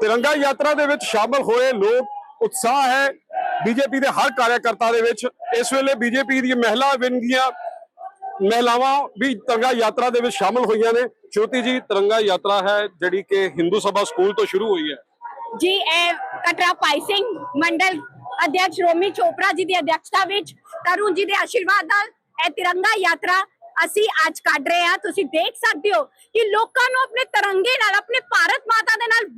ਤਿਰੰਗਾ ਯਾਤਰਾ ਦੇ ਵਿੱਚ ਸ਼ਾਮਲ ਹੋਏ ਲੋਕ ਉਤਸ਼ਾਹ ਹੈ। ਬੀਜੇਪੀ ਦੇ ਹਰ ਕਾਰਜਕਰਤਾ ਦੇ ਵਿੱਚ ਇਸ ਵੇਲੇ ਬੀਜੇਪੀ ਦੀ ਮਹਿਲਾ ਵਿੰਗੀਆਂ ਮਹਿਲਾਵਾਂ ਵੀ ਤਿਰੰਗਾ ਯਾਤਰਾ ਦੇ ਵਿੱਚ ਸ਼ਾਮਲ ਹੋਈਆਂ ਨੇ। ਜੋਤੀ ਜੀ, ਤਿਰੰਗਾ ਯਾਤਰਾ ਹੈ, ਜਿਹੜੀ ਕਿ ਹਿੰਦੂ ਸਭਾ ਸਕੂਲ ਤੋਂ ਸ਼ੁਰੂ ਹੋਈ ਹੈ। ਜੀ, ਇਹ ਕਟਰਾ ਪਾਈ ਸਿੰਘ ਮੰਡਲ ਅਧਿਕਸ਼ ਰੋਮੀ ਚੋਪੜਾ ਜੀ ਦੀ ਅਧਿਕਸ਼ਤਾ ਵਿੱਚ, ਤਰੁਣ ਜੀ ਦੇ ਆਸ਼ੀਰਵਾਦ ਨਾਲ ਇਹ ਤਿਰੰਗਾ ਯਾਤਰਾ ਅਸੀਂ ਅੱਜ ਕੱਢ ਰਹੇ ਹਾਂ। ਤੁਸੀਂ ਦੇਖ ਸਕਦੇ ਹੋ ਕਿ ਲੋਕਾਂ ਨੂੰ ਆਪਣੇ ਤਿਰੰਗੇ ਨਾਲ, ਆਪਣੇ ਭਾਰਤ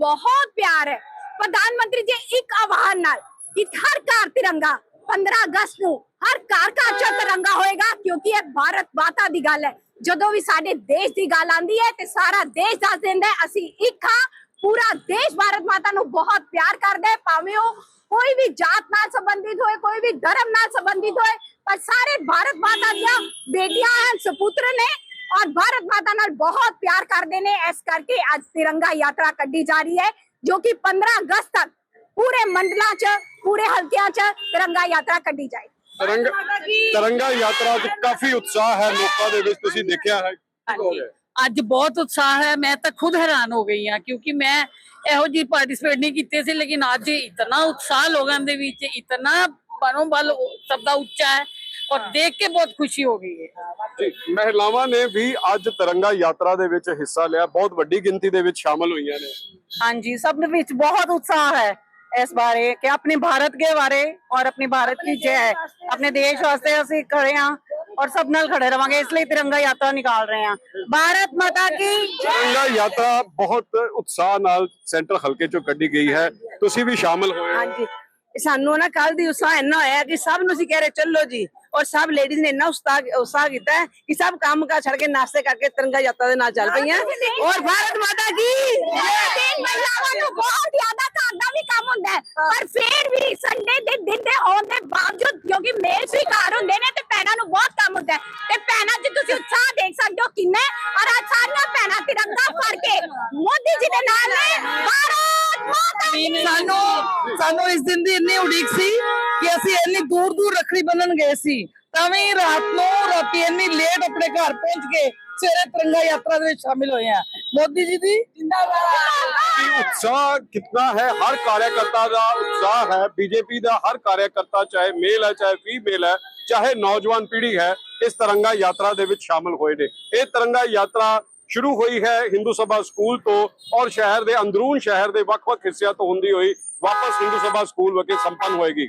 ਬਹੁਤ ਪਿਆਰ ਹੈ। ਪ੍ਰਧਾਨ ਮੰਤਰੀ ਜੀ, ਇੱਕ ਆਹਵਾਨ ਨਾਲ, ਕਿ ਹਰ ਘਰ ਤਿਰੰਗਾ 15 ਅਗਸਤ ਨੂੰ ਹਰ ਘਰ ਘਰ ਚ ਤਿਰੰਗਾ ਹੋਏਗਾ, ਕਿਉਂਕਿ ਇਹ ਭਾਰਤ ਮਾਤਾ ਦੀ ਗੱਲ ਹੈ। ਜਦੋਂ ਵੀ ਸਾਡੇ ਦੇਸ਼ ਦੀ ਗੱਲ ਆਂਦੀ ਹੈ, ਤੇ ਸਾਰਾ ਦੇਸ਼ ਦੱਸ ਦਿੰਦਾ ਅਸੀਂ ਇੱਕ ਹਾਂ, ਪੂਰਾ ਦੇਸ਼ ਭਾਰਤ ਮਾਤਾ ਨੂੰ ਬਹੁਤ ਪਿਆਰ ਕਰਦਾ ਹੈ। ਭਾਵੇਂ ਉਹ ਕੋਈ ਵੀ ਜਾਤ ਨਾਲ ਸੰਬੰਧਿਤ ਹੋਏ, ਕੋਈ ਵੀ ਧਰਮ ਨਾਲ ਸੰਬੰਧਿਤ ਹੋਏ, ਪਰ ਸਾਰੇ ਭਾਰਤ ਮਾਤਾ ਦੀਆਂ ਬੇਟੀਆਂ ਹਨ, ਸੁਪੁੱਤਰ ਨੇ ਔਰ ਭਾਰਤ ਮਾਤਾ ਨਾਲ ਬਹੁਤ ਪਿਆਰ ਕਰਦੇ ਨੇ ਇਸ ਕਰਕੇ ਅੱਜ ਤਿਰੰਗਾ ਯਾਤਰਾ ਕੱਢੀ ਜਾ ਰਹੀ ਹੈ ਜੋ ਕਿ 15 ਅਗਸਤ ਤੱਕ ਪੂਰੇ ਮੰਡਲਾਂ 'ਚ ਪੂਰੇ ਹਲਕਿਆਂ 'ਚ ਤਿਰੰਗਾ ਯਾਤਰਾ ਕੱਢੀ ਜਾਏਗੀ ਤਿਰੰਗਾ ਤਿਰੰਗਾ ਯਾਤਰਾ 'ਚ ਕਾਫੀ ਉਤਸ਼ਾਹ ਹੈ ਲੋਕਾਂ ਦੇ ਵਿੱਚ ਤੁਸੀਂ ਦੇਖਿਆ ਹੈ ਕੀ ਹੋ ਹਾਂਜੀ। ਗਿਆ? ਅੱਜ ਬਹੁਤ ਉਤਸ਼ਾਹ ਹੈ ਮੈਂ ਤਾਂ ਖੁਦ ਹੈਰਾਨ ਹੋ ਗਈ ਹਾਂ ਕਿਉਂਕਿ ਮੈਂ ਇਹੋ ਜਿਹੀ ਪਾਰਟਿਸਿਪੇਟ ਨਹੀਂ ਕੀਤੇ ਸੀ ਲੇਕਿਨ ਅੱਜ ਇਤਨਾ ਉਤਸ਼ਾਹ ਲੋਕਾਂ ਦੇ ਵਿੱਚ ਇਤਨਾ ਮਨੋਬਲ ਸਭ ਦਾ ਉੱਚਾ ਹੈ ਔਰ ਦੇਖ ਕੇ ਬਹੁਤ ਖੁਸ਼ੀ ਹੋ ਗਈ ਹੈ ਮਹਿਲਾਵਾਂ ਨੇ ਵੀ ਅੱਜ ਤਿਰੰਗਾ ਯਾਤਰਾ ਦੇ ਵਿੱਚ ਹਿੱਸਾ ਲਿਆ। ਬਹੁਤ ਵੱਡੀ ਗਿਣਤੀ ਦੇ ਵਿੱਚ ਸ਼ਾਮਲ ਹੋਈਆਂ ਨੇ। ਹਾਂਜੀ ਸਭ ਦੇ ਵਿੱਚ ਬਹੁਤ ਉਤਸ਼ਾਹ ਹੈ ਇਸ ਬਾਰੇ ਕਿ ਆਪਣੇ ਭਾਰਤ ਦੇ ਬਾਰੇ ਔਰ ਆਪਣੇ ਭਾਰਤ ਦੀ ਜੈ ਹੈ ਆਪਣੇ ਦੇਸ਼ ਵਾਸਤੇ ਅਸੀਂ ਖੜੇ ਹਾਂ ਔਰ ਸਭ ਨਾਲ ਖੜੇ ਰਵਾਂਗੇ ਇਸ ਲਈ ਤਿਰੰਗਾ ਯਾਤਰਾ ਨਿਕਾਲ ਰਹੇ ਹਾਂ। ਭਾਰਤ ਮਾਤਾ ਕੀ ਤਿਰੰਗਾ ਯਾਤਰਾ ਬਹੁਤ ਉਤਸ਼ਾਹ ਨਾਲ ਸੈਂਟਰ ਹਲਕੇ ਚੋਂ ਕੱਢੀ ਗਈ ਹੈ। ਤੁਸੀਂ ਵੀ ਸ਼ਾਮਲ ਹੋਏ ਹੋ। ਹਾਂਜੀ ਸਾਨੂੰ ਨਾ ਕੱਲ ਦੀ ਉਤਸ਼ਾਹ ਇੰਨਾ ਹੋਇਆ ਕਿ ਸਭ ਨੂੰ ਅਸੀਂ ਕਹਿ ਰਹੇ ਚੱਲੋ ਜੀ ਔਰ ਸਭ ਲੇਡੀਜ਼ ਨੇ ਇੰਨਾ ਉਤਸ਼ਾਹ ਉਤਸ਼ਾਹ ਕੀਤਾ ਹੈ ਕਿ ਸਭ ਕੰਮ ਕਾ ਛੱਡ ਕੇ ਨਾਸ਼ਤੇ ਕਰਕੇ ਤਿਰੰਗਾ ਯਾਤਰਾ ਦੇ ਨਾਲ ਚੱਲ ਪਈਆਂ ਔਰ ਭਾਰਤ ਮਾਤਾ ਕੀ ਤਿੰਨ ਮਹਿਲਾਵਾਂ ਨੂੰ ਬਹੁਤ ਜ਼ਿਆਦਾ ਘਰ ਦਾ ਵੀ ਕੰਮ ਹੁੰਦਾ ਹੈ ਪਰ ਫਿਰ ਵੀ ਸੰਡੇ ਦੇ ਦਿਨ ਦੇ ਹੋਣ ਦੇ ਬਾਵਜੂਦ ਕਿਉਂਕਿ ਮੇਲ ਸਵੀਕਾਰ ਹੁੰਦੇ ਨੇ ਤੇ ਭੈਣਾਂ ਨੂੰ ਬਹੁਤ ਕੰਮ ਹੁੰਦਾ ਹੈ ਤੇ ਭੈਣਾਂ 'ਚ ਤੁਸੀਂ ਉਤਸ਼ਾਹ ਦੇਖ ਸਕਦੇ ਹੋ ਕਿੰਨਾ ਹੈ। ਔਰ ਅੱਜ ਸਾਰੀਆਂ ਭੈਣਾਂ ਤਿਰੰਗਾ ਫੜ ਕੇ ਮੋਦੀ ਜੀ ਦੇ ਨਾਲ ਨੇ ਭਾਰਤ ਮਾਤਾ ਕੀ ਸਾਨੂੰ ਸਾਨੂੰ ਇਸ ਦਿਨ ਦੀ ਇੰਨੀ ਉਡੀਕ ਸੀ ਕਿ ਅਸੀਂ ਇੰਨੀ ਦੂਰ ਦੂਰ ਰੱਖੜੀ ਬੰਨਣ ਗਏ ਸੀ ਤਾਂ ਵੀ ਰਾਤ ਨੂੰ ਰਾਤੀ ਇੰਨੀ ਲੇਟ ਆਪਣੇ ਘਰ ਪਹੁੰਚ ਕੇ ਸਵੇਰੇ ਤਿਰੰਗਾ ਯਾਤਰਾ ਦੇ ਵਿੱਚ ਸ਼ਾਮਿਲ ਹੋਏ ਆ ਮੋਦੀ ਜੀ ਦੀ ਜਿੰਦਾਬਾਦ। ਕਿ ਉਤਸ਼ਾਹ ਕਿੰਨਾ ਹੈ ਹਰ ਕਾਰਜਕਰਤਾ ਦਾ ਉਤਸ਼ਾਹ ਹੈ ਬੀਜੇਪੀ ਦਾ ਹਰ ਕਾਰਜਕਰਤਾ ਚਾਹੇ ਮੇਲ ਹੈ ਚਾਹੇ ਫੀਮੇਲ ਹੈ ਚਾਹੇ ਨੌਜਵਾਨ ਪੀੜ੍ਹੀ ਹੈ ਇਸ ਤਿਰੰਗਾ ਯਾਤਰਾ ਦੇ ਵਿੱਚ ਸ਼ਾਮਲ ਹੋਏ ਨੇ। ਇਹ ਤਿਰੰਗਾ ਯਾਤਰਾ ਸ਼ੁਰੂ ਹੋਈ ਹੈ ਹਿੰਦੂ ਸਭਾ ਸਕੂਲ ਤੋਂ ਔਰ ਸ਼ਹਿਰ ਦੇ ਅੰਦਰੂਨ ਸ਼ਹਿਰ ਦੇ ਵੱਖ-ਵੱਖ ਹਿੱਸਿਆਂ ਤੋਂ ਹੁੰਦੀ ਹੋਈ ਵਾਪਸ ਹਿੰਦੂ ਸਭਾ ਸਕੂਲ ਵਿਖੇ ਸੰਪੰਨ ਹੋਏਗੀ।